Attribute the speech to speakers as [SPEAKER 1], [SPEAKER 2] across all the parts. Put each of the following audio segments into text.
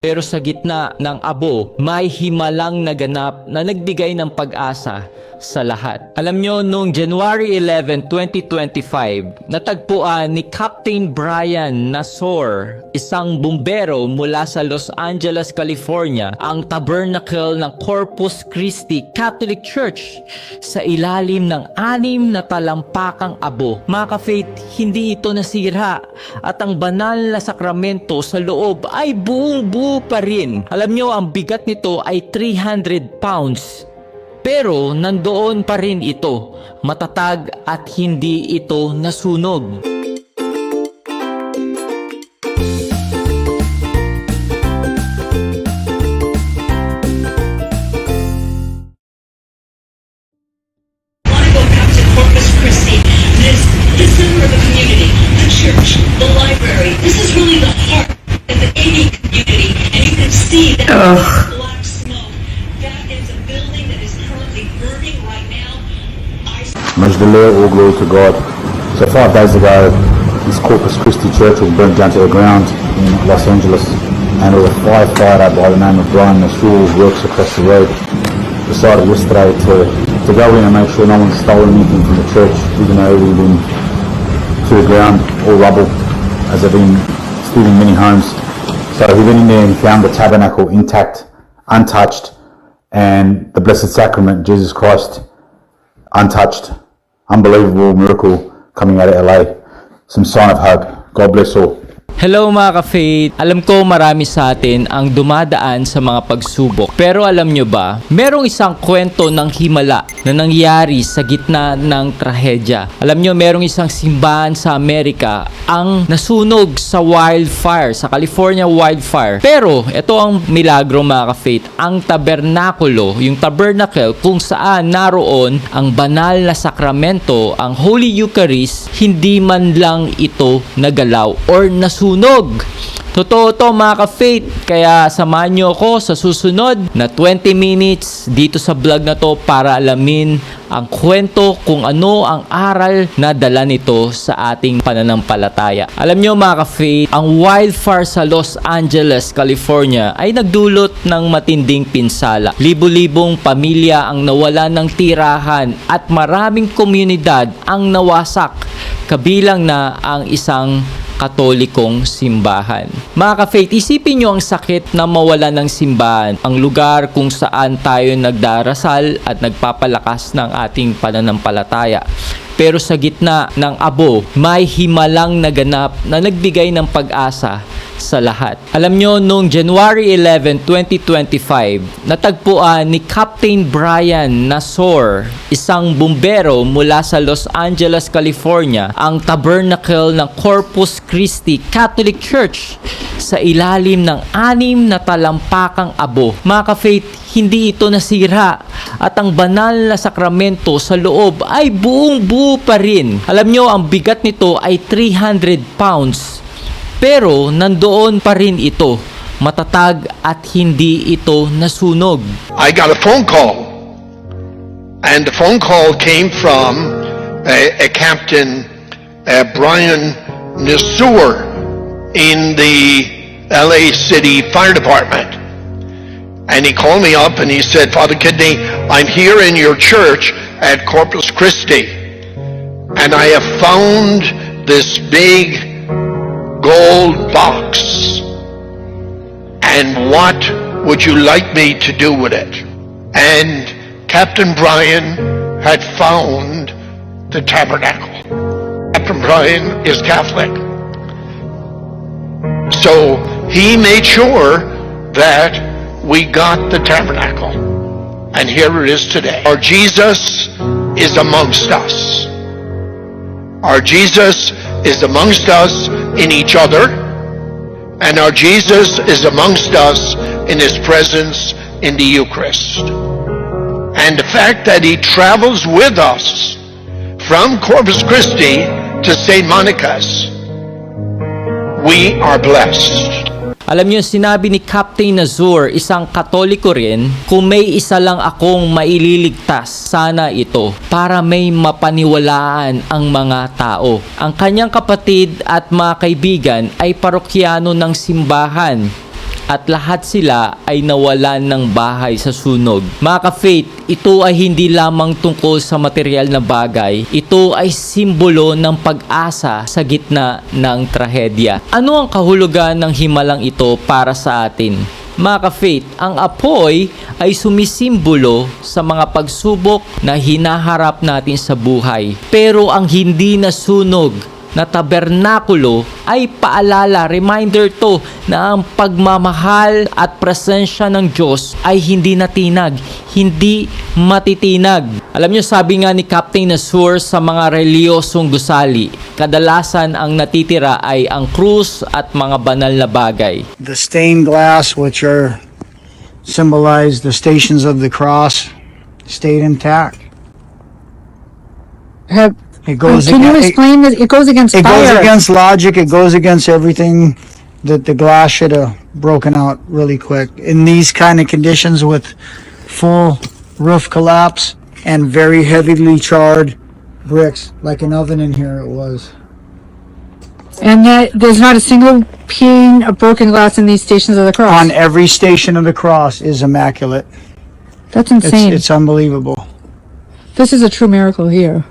[SPEAKER 1] Pero sa gitna ng abo, may himalang naganap na nagbigay ng pag-asa sa lahat. Alam nyo, noong January 11, 2025, natagpuan ni Captain Brian Nasor, isang bumbero mula sa Los Angeles, California, ang tabernacle ng Corpus Christi Catholic Church sa ilalim ng anim na talampakang abo. Mga ka-faith, hindi ito nasira at ang banal na sakramento sa loob ay buong buo pa rin. Alam nyo, ang bigat nito ay 300 pounds. Pero nandoon pa rin ito, matatag at hindi ito nasunog.
[SPEAKER 2] That black smoke. That is a building that is currently burning right now. I
[SPEAKER 3] Majdalah, all glory to God. So five days ago, this Corpus Christi Church was burnt down to the ground in Los Angeles, and there was a firefighter by the name of Brian Nasrul who works across the road. Decided yesterday to, to go in and make sure no one stole anything from the church, even though we've been to the ground, all rubble, as they've been stealing many homes. So he went in there and found the tabernacle intact, untouched, and the Blessed Sacrament, Jesus Christ, untouched. Unbelievable miracle coming out of LA. Some sign of hope. God bless all.
[SPEAKER 1] Hello mga ka-faith! Alam ko marami sa atin ang dumadaan sa mga pagsubok. Pero alam nyo ba, merong isang kwento ng himala na nangyari sa gitna ng trahedya. Alam nyo, merong isang simbahan sa Amerika ang nasunog sa wildfire, sa California wildfire. Pero, ito ang milagro mga ka-faith. Ang tabernakulo, yung tabernacle kung saan naroon ang banal na sakramento, ang Holy Eucharist, hindi man lang ito nagalaw or nasunog. Totoo to mga ka-faith. Kaya samahan nyo ako sa susunod na 20 minutes dito sa vlog na to para alamin ang kwento kung ano ang aral na dala nito sa ating pananampalataya. Alam nyo mga ka-faith, ang wildfire sa Los Angeles, California ay nagdulot ng matinding pinsala. Libo-libong pamilya ang nawala ng tirahan at maraming komunidad ang nawasak kabilang na ang isang katolikong simbahan. Mga ka-faith, isipin nyo ang sakit na mawala ng simbahan, ang lugar kung saan tayo nagdarasal at nagpapalakas ng ating pananampalataya. Pero sa gitna ng abo, may himalang naganap na nagbigay ng pag-asa sa lahat. Alam nyo, noong January 11, 2025, natagpuan ni Captain Brian Nasor, isang bumbero mula sa Los Angeles, California, ang tabernacle ng Corpus Christi Catholic Church sa ilalim ng anim na talampakang abo. Mga ka-faith, hindi ito nasira at ang banal na sakramento sa loob ay buong buo pa rin. Alam nyo, ang bigat nito ay 300 pounds. Pero nandoon pa rin ito, matatag at hindi ito nasunog.
[SPEAKER 4] I got a phone call, and the phone call came from a, a Captain uh, Brian Nasur in the LA City Fire Department. And he called me up and he said, Father Kidney, I'm here in your church at Corpus Christi, and I have found this big gold box. And what would you like me to do with it? And Captain Brian had found the tabernacle. Captain Brian is Catholic. So he made sure that we got the tabernacle. And here it is today. Our Jesus is amongst us. Our Jesus is amongst us in each other, and our Jesus is amongst us in his presence in the Eucharist. And the fact that he travels with us from Corpus Christi to St. Monica's, we are blessed.
[SPEAKER 1] Alam niyo, sinabi ni Captain Nazur, isang katoliko rin, kung may isa lang akong maililigtas, sana ito, para may mapaniwalaan ang mga tao. Ang kanyang kapatid at mga kaibigan ay parokyano ng simbahan at lahat sila ay nawalan ng bahay sa sunog. Mga ka-faith, ito ay hindi lamang tungkol sa material na bagay. Ito ay simbolo ng pag-asa sa gitna ng trahedya. Ano ang kahulugan ng himalang ito para sa atin? Mga ka-faith, ang apoy ay sumisimbolo sa mga pagsubok na hinaharap natin sa buhay. Pero ang hindi nasunog na tabernakulo ay paalala, reminder to na ang pagmamahal at presensya ng Diyos ay hindi natinag, hindi matitinag. Alam niyo, sabi nga ni Captain Nasur sa mga reliyosong gusali, kadalasan ang natitira ay ang krus at mga banal na bagay.
[SPEAKER 5] the stained glass, which are symbolize the stations of the cross, stayed intact.
[SPEAKER 6] Have,
[SPEAKER 5] It goes
[SPEAKER 6] can you
[SPEAKER 5] against, it,
[SPEAKER 6] explain this? It goes against
[SPEAKER 5] it goes against logic. It goes against everything that the glass should have broken out really quick. In these kind of conditions with full roof collapse and very heavily charred bricks, like an oven in here it was.
[SPEAKER 6] and yet there's not a single pane of broken glass in these stations of the cross.
[SPEAKER 5] On every station of the cross is immaculate.
[SPEAKER 6] That's
[SPEAKER 5] It's,
[SPEAKER 6] insane.
[SPEAKER 5] it's unbelievable.
[SPEAKER 6] this is a true miracle here.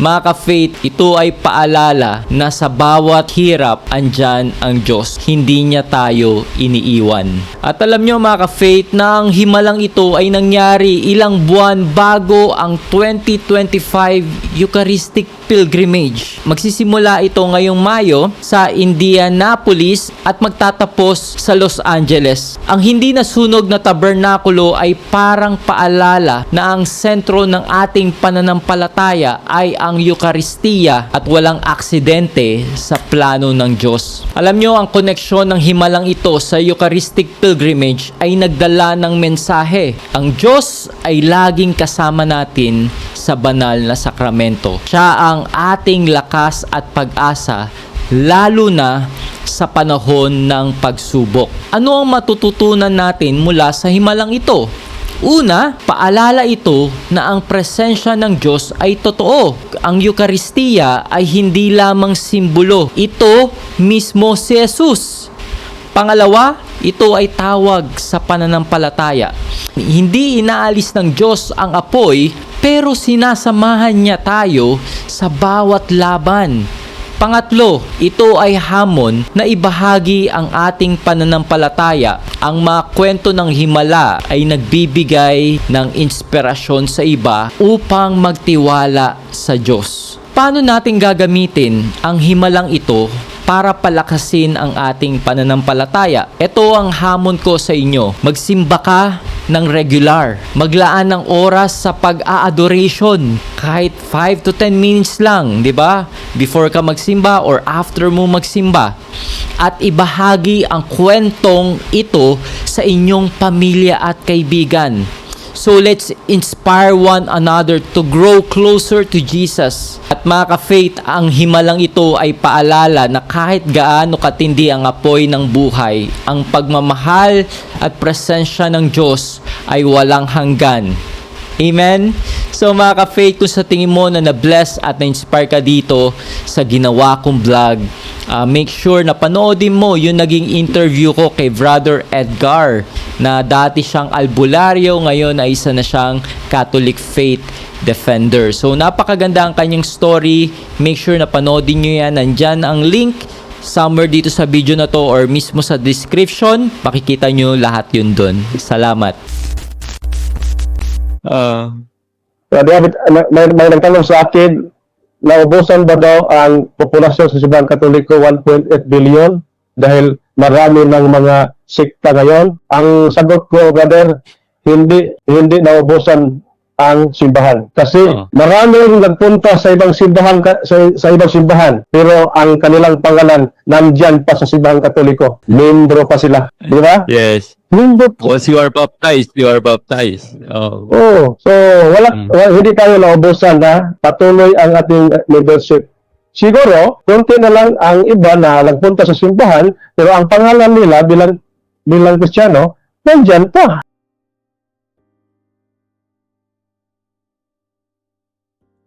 [SPEAKER 1] Mga ka-faith, ito ay paalala na sa bawat hirap andyan ang Diyos. Hindi niya tayo iniiwan. At alam nyo mga ka-faith na ang himalang ito ay nangyari ilang buwan bago ang 2025 Eucharistic Pilgrimage. Magsisimula ito ngayong Mayo sa Indianapolis at magtatapos sa Los Angeles. Ang hindi nasunog na tabernakulo ay parang paalala na ang sentro ng ating pananampalataya ay ang Eukaristiya at walang aksidente sa plano ng Diyos. Alam nyo, ang koneksyon ng himalang ito sa Eucharistic Pilgrimage ay nagdala ng mensahe. Ang Diyos ay laging kasama natin sa banal na sakramento. Siya ang ating lakas at pag-asa lalo na sa panahon ng pagsubok. Ano ang matututunan natin mula sa himalang ito? Una, paalala ito na ang presensya ng Diyos ay totoo. Ang Eukaristiya ay hindi lamang simbolo. Ito mismo si Jesus. Pangalawa, ito ay tawag sa pananampalataya. Hindi inaalis ng Diyos ang apoy, pero sinasamahan niya tayo sa bawat laban. Pangatlo, ito ay hamon na ibahagi ang ating pananampalataya. Ang mga kwento ng himala ay nagbibigay ng inspirasyon sa iba upang magtiwala sa Diyos. Paano natin gagamitin ang himalang ito para palakasin ang ating pananampalataya. Ito ang hamon ko sa inyo. Magsimba ka ng regular. Maglaan ng oras sa pag-a-adoration. Kahit 5 to 10 minutes lang, di ba? Before ka magsimba or after mo magsimba. At ibahagi ang kwentong ito sa inyong pamilya at kaibigan. So let's inspire one another to grow closer to Jesus. At mga ka-faith, ang himalang ito ay paalala na kahit gaano katindi ang apoy ng buhay, ang pagmamahal at presensya ng Diyos ay walang hanggan. Amen? So mga ka-faith, kung sa tingin mo na na-bless at na-inspire ka dito sa ginawa kong vlog, ah, make sure na panoodin mo yung naging interview ko kay Brother Edgar na dati siyang albularyo, ngayon ay isa na siyang Catholic faith defender. So napakaganda ang kanyang story. Make sure na panoodin nyo yan. Nandyan ang link somewhere dito sa video na to or mismo sa description. Makikita nyo lahat yun doon. Salamat.
[SPEAKER 7] Uh, David, may, may nagtanong sa akin, naubusan ba daw ang populasyon sa Sibahan Katoliko 1.8 billion dahil marami ng mga sikta ngayon? Ang sagot ko, brother, hindi hindi naubusan ang simbahan. Kasi
[SPEAKER 1] Oo.
[SPEAKER 7] marami rin nagpunta sa ibang simbahan sa, sa ibang simbahan pero ang kanilang pangalan nandyan pa sa Sibahan Katoliko. Membro pa sila. Di ba?
[SPEAKER 8] Yes.
[SPEAKER 7] Membro
[SPEAKER 8] Once you are baptized, you are baptized. Oh.
[SPEAKER 7] Oh, so wala,
[SPEAKER 8] Mm.
[SPEAKER 7] wala hindi tayo naubusan na patuloy ang ating leadership. Siguro, konti na lang ang iba na nagpunta sa simbahan, pero ang pangalan nila bilang bilang Kristiyano, nandyan pa.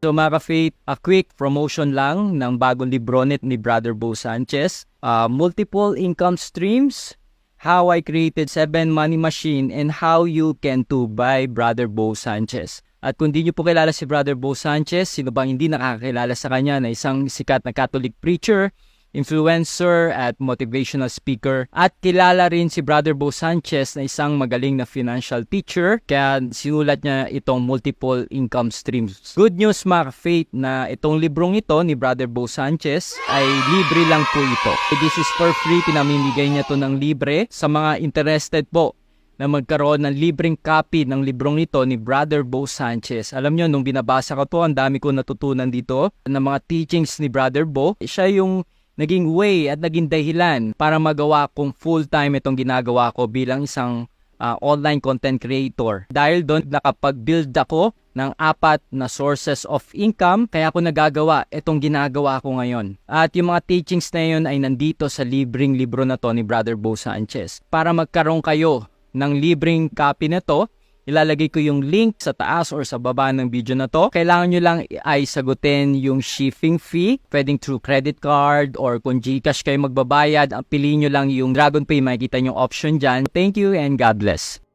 [SPEAKER 1] So mga ka-faith, a quick promotion lang ng bagong libronet ni Brother Bo Sanchez. Uh, multiple income streams, How I Created Seven Money Machine, and How You Can Too by Brother Bo Sanchez. At kung di nyo po kilala si Brother Bo Sanchez, sino bang hindi nakakilala sa kanya na isang sikat na Catholic preacher, influencer at motivational speaker. At kilala rin si Brother Bo Sanchez na isang magaling na financial teacher kaya sinulat niya itong multiple income streams. Good news mga faith na itong librong ito ni Brother Bo Sanchez ay libre lang po ito. This is for free, pinamimigay niya to ng libre sa mga interested po na magkaroon ng libreng copy ng librong nito ni Brother Bo Sanchez. Alam nyo, nung binabasa ko to, ang dami ko natutunan dito ng mga teachings ni Brother Bo. Siya yung naging way at naging dahilan para magawa kong full-time itong ginagawa ko bilang isang ah, online content creator. Dahil doon nakapag-build ako ng apat na sources of income kaya ako nagagawa itong ginagawa ko ngayon. At yung mga teachings na yun ay nandito sa libreng libro na to ni Brother Bo Sanchez. Para magkaroon kayo ng libreng copy na to, ilalagay ko yung link sa taas or sa baba ng video na to. Kailangan nyo lang ay sagutin yung shipping fee, pwedeng through credit card or kung Gcash kayo magbabayad, ang piliin nyo lang yung Dragon Pay, makikita yung option dyan. Thank you and God bless.